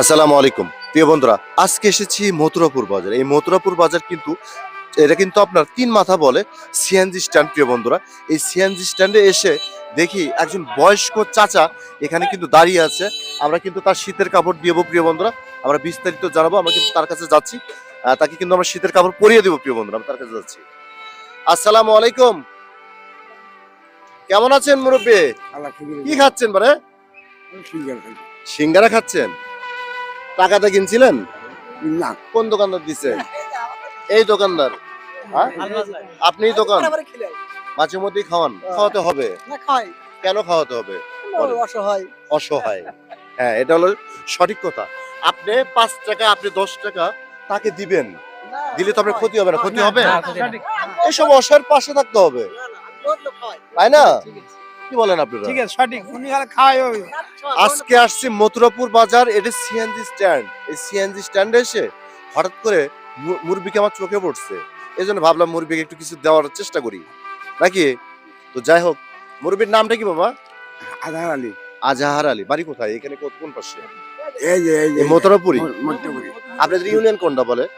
আসসালামু আলাইকুম। প্রিয় বন্ধুরা আজকে এসেছি মথুরাপুর বাজার। এই মথুরাপুর বাজার কিন্তু এটা কিন্তু আপনার তিন মাথা বলে সিএনজি স্ট্যান্ড প্রিয় বন্ধুরা। এই সিএনজি স্ট্যান্ডে এসে দেখি একজন বয়স্ক চাচা এখানে কিন্তু দাঁড়িয়ে আছে। আমরা কিন্তু তার শীতের কাপড় দিয়ে দেবো প্রিয় বন্ধুরা। আমরা বিস্তারিত জানাব আমরা কিন্তু তার কাছে যাচ্ছি। তাকে কিন্তু আমরা শীতের কাপড় পরিয়ে দেবো প্রিয় বন্ধুরা। আমরা তার কাছে যাচ্ছি। আসসালামু আলাইকুম। কেমন আছেন মুরব্বী? কি খাচ্ছেন মানে? সিঙ্গারা খাচ্ছেন? টাকাটা কিনছিলেন? না। কোন দোকানদার দিছে? এই দোকানদার। হ্যাঁ? আপনি দোকান? মাঝে মধ্যেই খাওয়ান। খাওয়াতে হবে। কেন খাওয়াতে হবে? অসহায়। অসহায়। হ্যাঁ এটা হলো সঠিক কথা। আপনি পাঁচ টাকা আপনি দশ টাকা তাকে দিবেন। দিলে তো আপনার ক্ষতি হবে না। ক্ষতি হবে? এইসব অসহায়ের পাশে থাকতে হবে। তাই না? কি বলেন আপনারা? ঠিক আছে সঠিক। উনি খালি খায় আজকে আসছি মথুরাপুর বাজার এটা সিএনজি স্ট্যান্ড। এই সিএনজি স্ট্যান্ডে এসে হঠাৎ করে মুরবিকে আমার চোখে পড়ছে। এই জন্য ভাবলাম মুরবিকে একটু কিছু দেওয়ার চেষ্টা করি। নাকি? তো যাই হোক মুরবির নামটা কি বাবা? আধার আলী। আজাহার আলী। বাড়ি কোথায়? এখানে কোন- কোন পাশে? এই যে এই যে। মথুরাপুরি আপনাদের ইউনিয়ন কোনটা বলে?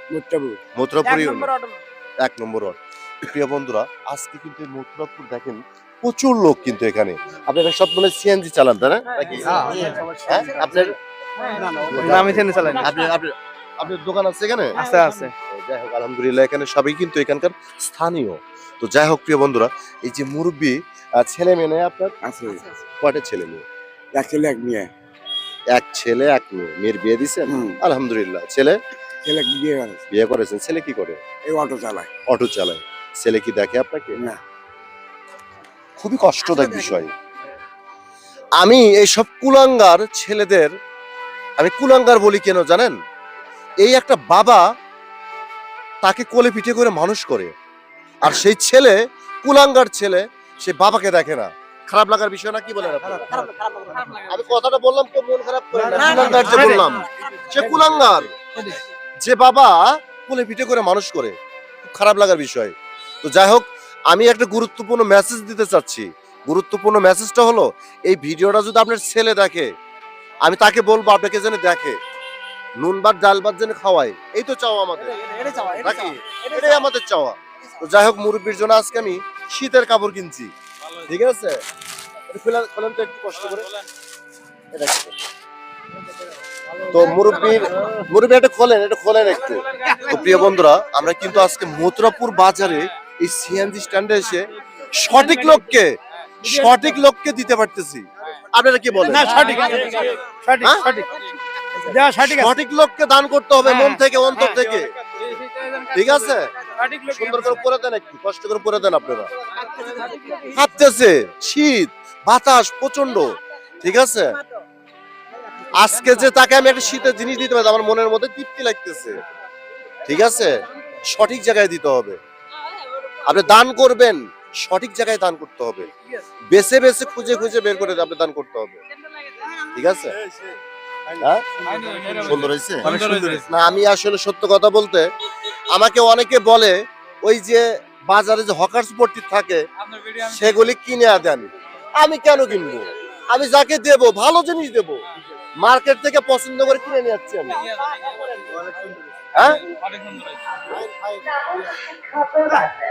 মথুরাপুর। ইউনিয়ন। এক নম্বর ওয়ার্ড। প্রিয় বন্ধুরা আজকে কিন্তু মথুরাপুর দেখেন প্রচুর লোক কিন্তু এখানে। আপনারা সব মনে সিএনজি চালান তাই না? হ্যাঁ আপনার আমি চেনে চালাই না। আপনার আপনার আপনার দোকান আছে এখানে? আছে আছে। যাই হোক আলহামদুলিল্লাহ এখানে সবই কিন্তু এখানকার স্থানীয়। তো যাই হোক প্রিয় বন্ধুরা এই যে মুরব্বী ছেলে মেয়ে নেই আপনার? আছে। কয়টা ছেলে মেয়ে? এক ছেলে এক মেয়ে। এক ছেলে এক মেয়ে। মেয়ের বিয়ে দিছেন? আলহামদুলিল্লাহ। ছেলে? ছেলে বিয়ে করেছে। বিয়ে করেছেন। ছেলে কি করে? এই অটো চালায়। অটো চালায়। ছেলে কি দেখে আপনাকে? না। খুবই কষ্টদায়ক বিষয় আমি এই সব কুলাঙ্গার ছেলেদের আমি কুলাঙ্গার বলি কেন জানেন এই একটা বাবা তাকে কোলে পিঠে করে মানুষ করে আর সেই ছেলে কুলাঙ্গার ছেলে সে বাবাকে দেখে না খারাপ লাগার বিষয় না কি বলেন আমি কথাটা বললাম তো মন খারাপ করে না কুলাঙ্গার যে বললাম সে কুলাঙ্গার যে বাবা কোলে পিঠে করে মানুষ করে খুব খারাপ লাগার বিষয় তো যাই হোক আমি একটা গুরুত্বপূর্ণ মেসেজ দিতে চাচ্ছি। গুরুত্বপূর্ণ মেসেজটা হলো এই ভিডিওটা যদি আপনার ছেলে দেখে আমি তাকে বলব আপনাকে যেন দেখে। নুন ভাত ডাল ভাত যেন খাওয়াই এই তো চাওয়া আমাদের। নাকি? এটাই আমাদের চাওয়া। তো যাই হোক মুরব্বীর জন্য আজকে আমি শীতের কাপড় কিনছি। ঠিক আছে? খোলেন- তো একটু কষ্ট করে। তো মুরব্বীর মুরব্বী এটা খোলেন এটা খোলেন একটু। তো প্রিয় বন্ধুরা আমরা কিন্তু আজকে মথুরাপুর বাজারে এই সিএনজি স্ট্যান্ডে এসে সঠিক লোককে সঠিক লোককে দিতে পারতেছি। আপনারা কি বলেন? না সঠিক সঠিক হ্যাঁ? সঠিক। সঠিক সঠিক লোককে দান করতে হবে মন হ্যাঁ, থেকে অন্তর হ্যাঁ। থেকে। ঠিক আছে? সুন্দর করে পরে দেন একটু কষ্ট করে পরে দেন আপনারা। কাঁপতেছে শীত বাতাস প্রচণ্ড ঠিক আছে? আজকে যে তাকে আমি একটা শীতের জিনিস দিতে পারি আমার মনের মধ্যে তৃপ্তি লাগতেছে। ঠিক আছে? সঠিক জায়গায় দিতে হবে। আপনি দান করবেন সঠিক জায়গায় দান করতে হবে। বেছে বেছে খুঁজে খুঁজে বের করে আপনি দান করতে হবে। ঠিক আছে? হ্যাঁ? সুন্দর হয়েছে। না আমি আসলে সত্য কথা বলতে আমাকে অনেকে বলে ওই যে বাজারে যে হকার স্পোর্টি থাকে সেগুলি কিনে দেন আমি। কেন কিনবো? আমি যাকে দেব ভালো জিনিস দেব। মার্কেট থেকে পছন্দ করে কিনে নিয়ে যাচ্ছি আমি। হ্যাঁ?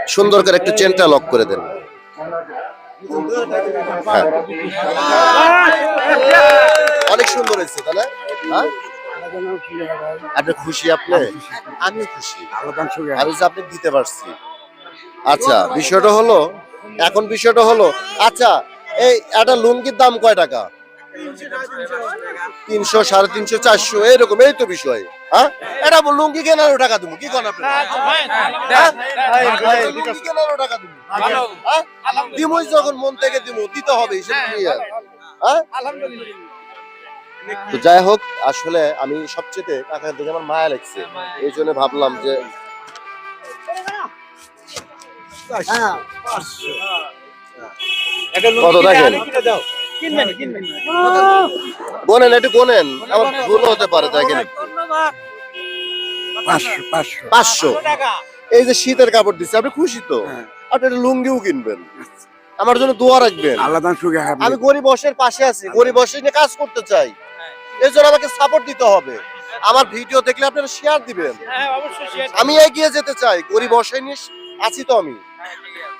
সুন্দর করে একটু চেনটা লক করে দেন। হ্যাঁ। অনেক সুন্দর হয়েছে, তাহলে? হ্যাঁ? আপনি খুশি আপনি? আমি খুশি। আমি আপনি দিতে পারছি। আচ্ছা বিষয়টা হলো, এখন বিষয়টা হলো আচ্ছা এই একটা লুঙ্গির দাম কয় টাকা? তিনশো সাড়ে তিনশো চারশো এরকম এই তো বিষয়। হ্যাঁ? এটা টাকা দেবো? কি করেন আপনি হ্যাঁ? লুঙ্গি কেনারও টাকা দেবো? হ্যাঁ? দিমই যখন মন থেকে দিব দিতে হবে হ্যাঁ? তো যাই হোক আসলে আমি সবচেয়ে কাকার দিকে আমার মায়া লাগছে। এই জন্য ভাবলাম যে কত দেখেন? গোনেন একটু গোনেন। আমার ভুল হতে পারে দেখেন। পাঁচশো এই যে শীতের কাপড় দিচ্ছে আপনি খুশি তো? হ্যাঁ। আপনি একটা লুঙ্গিও কিনবেন। আমার জন্য দোয়া রাখবেন। আমি গরিব বসের পাশে আছি গরিব বসে নিয়ে কাজ করতে চাই। এর জন্য আমাকে সাপোর্ট দিতে হবে। আমার ভিডিও দেখলে আপনারা শেয়ার দিবেন। হ্যাঁ অবশ্যই শেয়ার আমি এগিয়ে যেতে চাই গরিব অসহায় নিয়ে আছি তো আমি।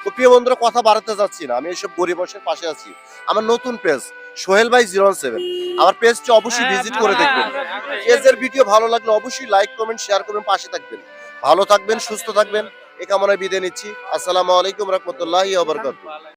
তো প্রিয় বন্ধুরা কথা বাড়াতে যাচ্ছি না। আমি এইসব গরিব পাশে আছি। আমার নতুন পেজ সোহেল ভাই জিরো সেভেন আমার পেজটি অবশ্যই ভিজিট করে দেখবেন। পেজের ভিডিও ভালো লাগলে অবশ্যই লাইক কমেন্ট শেয়ার করবেন পাশে থাকবেন। ভালো থাকবেন সুস্থ থাকবেন। এ কামনায় বিদায় নিচ্ছি। আসসালামু আলাইকুম রহমতুল্লাহি